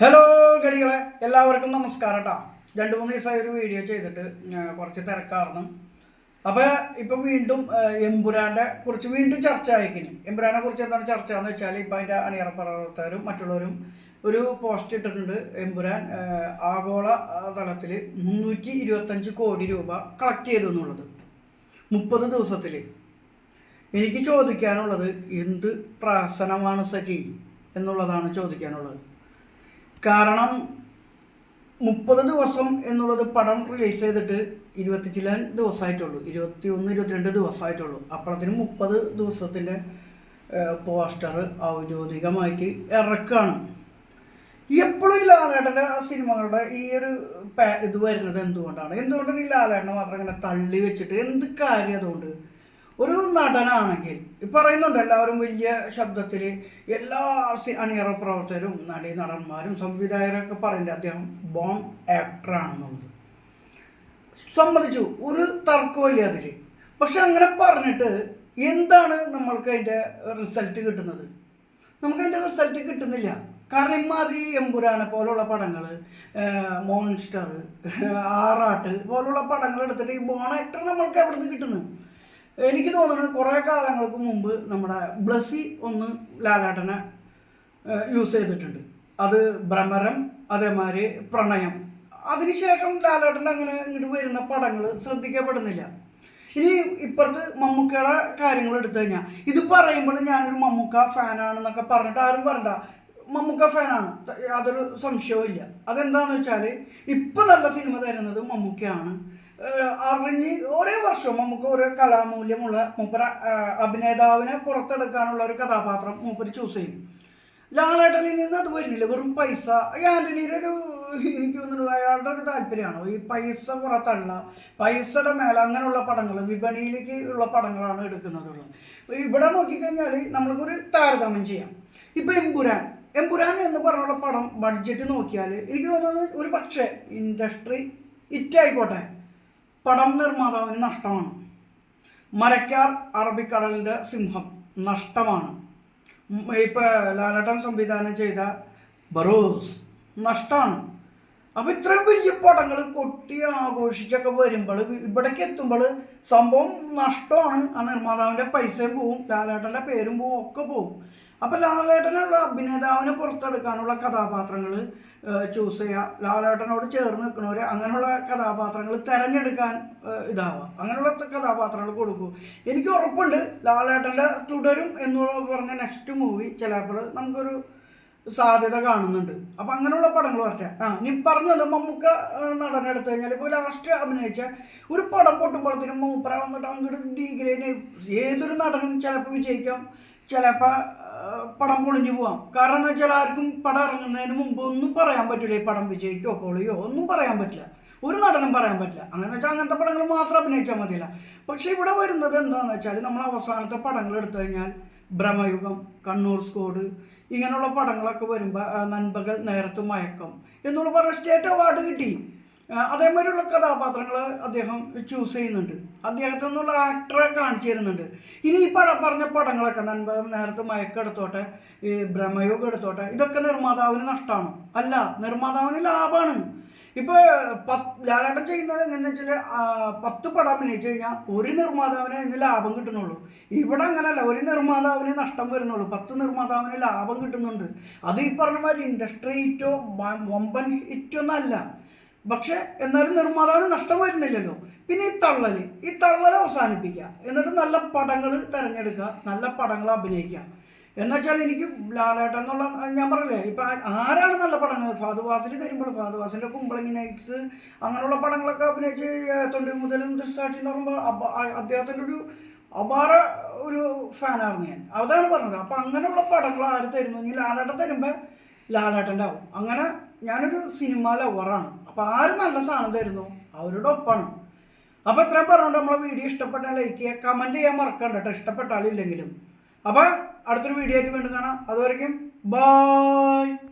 Hello ഗടികളെ എല്ലാവർക്കും നമസ്കാരം കേട്ടോ രണ്ട് മൂന്ന് ദിവസമായി ഒരു വീഡിയോ ചെയ്തിട്ട് കുറച്ച് തിരക്കാർന്നു. അപ്പോൾ ഇപ്പോൾ വീണ്ടും ആ, എമ്പുരാന്റെ കുറിച്ച് വീണ്ടും ചർച്ച ആയിക്കിനി. എമ്പുരാനെ കുറിച്ച് എന്താണ് ചർച്ച എന്ന് വെച്ചാൽ ഇപ്പോൾ അതിന്റെ അണിയറ പ്രവർത്തകരും മറ്റുള്ളവരും ഒരു പോസ്റ്റ് ഇട്ടിട്ടുണ്ട്. എമ്പുരാൻ ആഗോള തലത്തിൽ മുന്നൂറ്റി ഇരുപത്തഞ്ച് കോടി രൂപ കളക്ട് ചെയ്തു എന്നുള്ളത്. മുപ്പത് ദിവസത്തിൽ എനിക്ക് ചോദിക്കാനുള്ളത് എന്ത് പ്രാസനമാണ് സജി? എന്നുള്ളതാണ് ചോദിക്കാനുള്ളത്. കാരണം മുപ്പത് ദിവസം എന്നുള്ളത് പടം റിലീസ് ചെയ്തിട്ട് ഇരുപത്തി ചില ദിവസമായിട്ടുള്ളൂ ഇരുപത്തി ഒന്ന് ഇരുപത്തിരണ്ട് ദിവസമായിട്ടുള്ളൂ അപ്പോഴത്തേനും മുപ്പത് ദിവസത്തിന്റെ പോസ്റ്റർ ഔദ്യോഗികമായിട്ട് ഇറക്കാണ്. എപ്പോഴും ഈ ലാലേട്ടന്റെ ആ സിനിമകളുടെ ഈ ഒരു ഇത് വരുന്നത് എന്തുകൊണ്ടാണ്? എന്തുകൊണ്ടാണ് ഈ ലാലേട്ടനെ മാത്രം ഇങ്ങനെ തള്ളി വെച്ചിട്ട്? എന്ത് കാര്യം അതുകൊണ്ട്? ഒരു നടനാണെങ്കിൽ പറയുന്നുണ്ട് എല്ലാവരും വലിയ ശബ്ദത്തിൽ എല്ലാ അണിയറ പ്രവർത്തകരും നടി നടന്മാരും സംവിധായകരൊക്കെ പറയുന്നത് അദ്ദേഹം ബോൺ ആക്ടറാണെന്നുള്ളത് സമ്മതിച്ചു. ഒരു തർക്കമില്ല അതിൽ പക്ഷെ അങ്ങനെ പറഞ്ഞിട്ട് എന്താണ് നമ്മൾക്ക് അതിന്റെ റിസൾട്ട് കിട്ടുന്നത്? നമുക്ക് അതിന്റെ റിസൾട്ട് കിട്ടുന്നില്ല. കാരണം ഇമാതിരി എമ്പുരാനെ പോലുള്ള പടങ്ങൾ മോൺസ്റ്റർ ആറാട്ട് പോലുള്ള പടങ്ങൾ എടുത്തിട്ട് ഈ ബോൺ ആക്ടർ നമ്മൾക്ക് എവിടെ നിന്ന് കിട്ടുന്നു? എനിക്ക് തോന്നുന്നത് കുറേ കാലങ്ങൾക്ക് മുമ്പ് നമ്മുടെ ബ്ലസ്സി ഒന്ന് ലാലാട്ടനെ യൂസ് ചെയ്തിട്ടുണ്ട്. അത് ഭ്രമരം അതേമാതിരി പ്രണയം. അതിനുശേഷം ലാലേട്ടൻ അങ്ങനെ ഇങ്ങോട്ട് വരുന്ന പടങ്ങൾ ശ്രദ്ധിക്കപ്പെടുന്നില്ല. ഇനി ഇപ്പുറത്ത് മമ്മൂക്കയുടെ കാര്യങ്ങൾ എടുത്തു കഴിഞ്ഞാൽ ഇത് പറയുമ്പോൾ ഞാനൊരു മമ്മൂക്ക ഫാനാണെന്നൊക്കെ പറഞ്ഞിട്ട് ആരും പറയണ്ട. മമ്മൂക്ക ഫാനാണ് യാതൊരു സംശയവും ഇല്ല. അതെന്താണെന്ന് വെച്ചാൽ ഇപ്പം നല്ല സിനിമ തരുന്നത് മമ്മൂക്കയാണ്. അറിഞ്ഞ് ഓരോ വർഷവും നമുക്ക് ഓരോ കലാമൂല്യമുള്ള മൂപ്പര അഭിനേതാവിനെ പുറത്തെടുക്കാനുള്ള ഒരു കഥാപാത്രം മൂപ്പര് ചൂസ് ചെയ്യും. ലാലേട്ടനിൽ നിന്ന് അത് വരുന്നില്ല വെറും പൈസ. ഈ ആന്റണിയുടെ ഒരു എനിക്ക് തോന്നുന്നു അയാളുടെ ഒരു താല്പര്യമാണ്. ഈ പൈസ പുറത്തള്ള പൈസയുടെ മേലെ അങ്ങനെയുള്ള പടങ്ങൾ വിപണിയിലേക്ക് ഉള്ള പടങ്ങളാണ് എടുക്കുന്നതുള്ളത് ഇവിടെ നോക്കിക്കഴിഞ്ഞാൽ നമ്മൾക്കൊരു താരതമ്യം ചെയ്യാം. ഇപ്പോൾ എമ്പുരാൻ. എമ്പുരാൻ എന്ന് പറഞ്ഞുള്ള പടം ബഡ്ജറ്റ് നോക്കിയാൽ എനിക്ക് തോന്നുന്നത് ഒരു പക്ഷേ ഇൻഡസ്ട്രി ഹിറ്റായിക്കോട്ടെ പടം നിർമ്മാതാവിന് നഷ്ടമാണ്. മരക്കാർ അറബിക്കടലിന്റെ സിംഹം നഷ്ടമാണ്. ഇപ്പോൾ ഇപ്പൊ ലാലട്ടൻ സംവിധാനം ചെയ്ത ബറൂസ് നഷ്ടമാണ്. അപ്പൊ ഇത്രയും വലിയ പടങ്ങൾ കൊട്ടി ആഘോഷിച്ചൊക്കെ വരുമ്പോൾ ഇവിടേക്ക് എത്തുമ്പോൾ സംഭവം നഷ്ടമാണ്. ആ നിർമ്മാതാവിന്റെ പൈസയും പോവും ലാലേട്ടന്റെ പേരും പോവും ഒക്കെ പോവും. അപ്പം ലാലേട്ടനുള്ള അഭിനേതാവിനെ പുറത്തെടുക്കാനുള്ള കഥാപാത്രങ്ങൾ ചൂസ് ചെയ്യുക ലാലേട്ടനോട് ചേർന്ന് നിൽക്കുന്നവർ അങ്ങനെയുള്ള കഥാപാത്രങ്ങൾ തിരഞ്ഞെടുക്കാൻ ഇതാവുക അങ്ങനെയുള്ള കഥാപാത്രങ്ങൾ കൊടുക്കൂ. എനിക്ക് ഉറപ്പുണ്ട് ലാലേട്ടന്റെ തുടരും എന്ന് പറഞ്ഞ നെക്സ്റ്റ് മൂവി ചിലപ്പോൾ നമുക്കൊരു സാധ്യത കാണുന്നുണ്ട്. അപ്പം അങ്ങനെയുള്ള പടങ്ങൾ വരട്ടെ. ആ നീ പറഞ്ഞത് മമ്മൂക്ക നടനെ എടുത്തു കഴിഞ്ഞാൽ ഇപ്പോൾ ലാസ്റ്റ് അഭിനയിച്ച ഒരു പടം പൊട്ടുമ്പോഴത്തേനും മൂപ്പര വന്നിട്ട് അങ്ങോട്ട് ഡീഗ്രേഡ് ഏതൊരു നടനും ചിലപ്പോൾ വിജയിക്കാം ചിലപ്പോൾ പടം പൊളിഞ്ഞു പോവാം. കാരണം എന്ന് വെച്ചാൽ ആർക്കും പടം ഇറങ്ങുന്നതിന് മുമ്പ് ഒന്നും പറയാൻ പറ്റില്ല ഈ പടം വിജയിക്കോ പൊളിയോ. ഒന്നും പറയാൻ പറ്റില്ല. ഒരു നടനും പറയാൻ പറ്റില്ല. അങ്ങനെ വെച്ചാൽ അങ്ങനത്തെ പടങ്ങൾ മാത്രം അഭിനയിച്ചാൽ മതിയില്ല. പക്ഷേ ഇവിടെ വരുന്നത് എന്താണെന്ന് വെച്ചാൽ നമ്മൾ അവസാനത്തെ പടങ്ങൾ എടുത്തു കഴിഞ്ഞാൽ ഭ്രമയുഗം കണ്ണൂർ സ്കോഡ് ഇങ്ങനെയുള്ള പടങ്ങളൊക്കെ വരുമ്പോൾ നൻപകൽ നേരത്ത് മയക്കം എന്നുള്ള പറഞ്ഞ സ്റ്റേറ്റ് അവാർഡ് കിട്ടി. അതേമാതിരിയുള്ള കഥാപാത്രങ്ങൾ അദ്ദേഹം ചൂസ് ചെയ്യുന്നുണ്ട്. അദ്ദേഹത്തിൽ നിന്നുള്ള ആക്ടറെ കാണിച്ചു തരുന്നുണ്ട്. ഇനി ഈ പടം പറഞ്ഞ പടങ്ങളൊക്കെ നൻപകം നേരത്തെ മയക്കെടുത്തോട്ടെ ഈ ഭ്രമയോഗം എടുത്തോട്ടെ ഇതൊക്കെ നിർമ്മാതാവിന് നഷ്ടമാണ് അല്ല നിർമ്മാതാവിന് ലാഭമാണ് ഇപ്പോൾ പത്ത് ചെയ്യുന്നത് എങ്ങനെയാണെന്ന് വെച്ചാൽ പത്ത് പടം അഭിനയിച്ചു കഴിഞ്ഞാൽ ഒരു നിർമ്മാതാവിന് അതിന് ലാഭം കിട്ടുന്നുള്ളൂ. ഇവിടെ അങ്ങനല്ല ഒരു നിർമ്മാതാവിന് നഷ്ടം വരുന്നുള്ളൂ. പത്ത് നിർമ്മാതാവിന് ലാഭം കിട്ടുന്നുണ്ട്. അത് ഈ പറഞ്ഞ മാതിരി ഇൻഡസ്ട്രി ഹിറ്റോ വമ്പൻ ഹിറ്റോ ഒന്നല്ല പക്ഷെ എന്നാലും നിർമ്മാതാവിന് നഷ്ടം വരുന്നില്ലല്ലോ. പിന്നെ ഈ തള്ളൽ ഈ തള്ളൽ അവസാനിപ്പിക്കുക. എന്നിട്ട് നല്ല പടങ്ങൾ തിരഞ്ഞെടുക്കുക നല്ല പടങ്ങൾ അഭിനയിക്കുക. എന്നുവെച്ചാൽ എനിക്ക് ലാലേട്ടൻ എന്നുള്ള ഞാൻ പറഞ്ഞില്ലേ ഇപ്പം ആരാണ് നല്ല പടങ്ങൾ? ഫാദു വാസിൽ തരുമ്പോൾ ഫാദു കുമ്പളങ്ങി നൈറ്റ്സ് അങ്ങനെയുള്ള പടങ്ങളൊക്കെ അഭിനയിച്ച് തൊണ്ടി മുതലും ദൃസാക്ഷി എന്ന് പറയുമ്പോൾ അദ്ദേഹത്തിന്റെ ഒരു അപാര ഒരു ഫാനായിരുന്നു ഞാൻ. അതാണ് പറഞ്ഞത്. അപ്പം അങ്ങനെയുള്ള പടങ്ങൾ ആര് തരുന്നു? ഇനി ലാലേട്ടൻ തരുമ്പോൾ ലാലേട്ടന്റെ ആവും. അങ്ങനെ ഞാനൊരു സിനിമ ലവറാണ്. അപ്പോൾ ആര് നല്ല സാധനം തരുന്നു? അവരുടെ ഒപ്പാണ്. അപ്പോൾ ഇത്രയും പറഞ്ഞുകൊണ്ട് നമ്മളെ വീഡിയോ ഇഷ്ടപ്പെട്ടാൽ ലൈക്ക് ചെയ്യുക കമന്റ് ചെയ്യാൻ മറക്കണ്ട കേട്ടോ. ഇഷ്ടപ്പെട്ടാലും ഇല്ലെങ്കിലും. അപ്പോൾ അടുത്തൊരു വീഡിയോ ആയിട്ട് വീണ്ടും കാണാം. അതുവരെയും ബായ്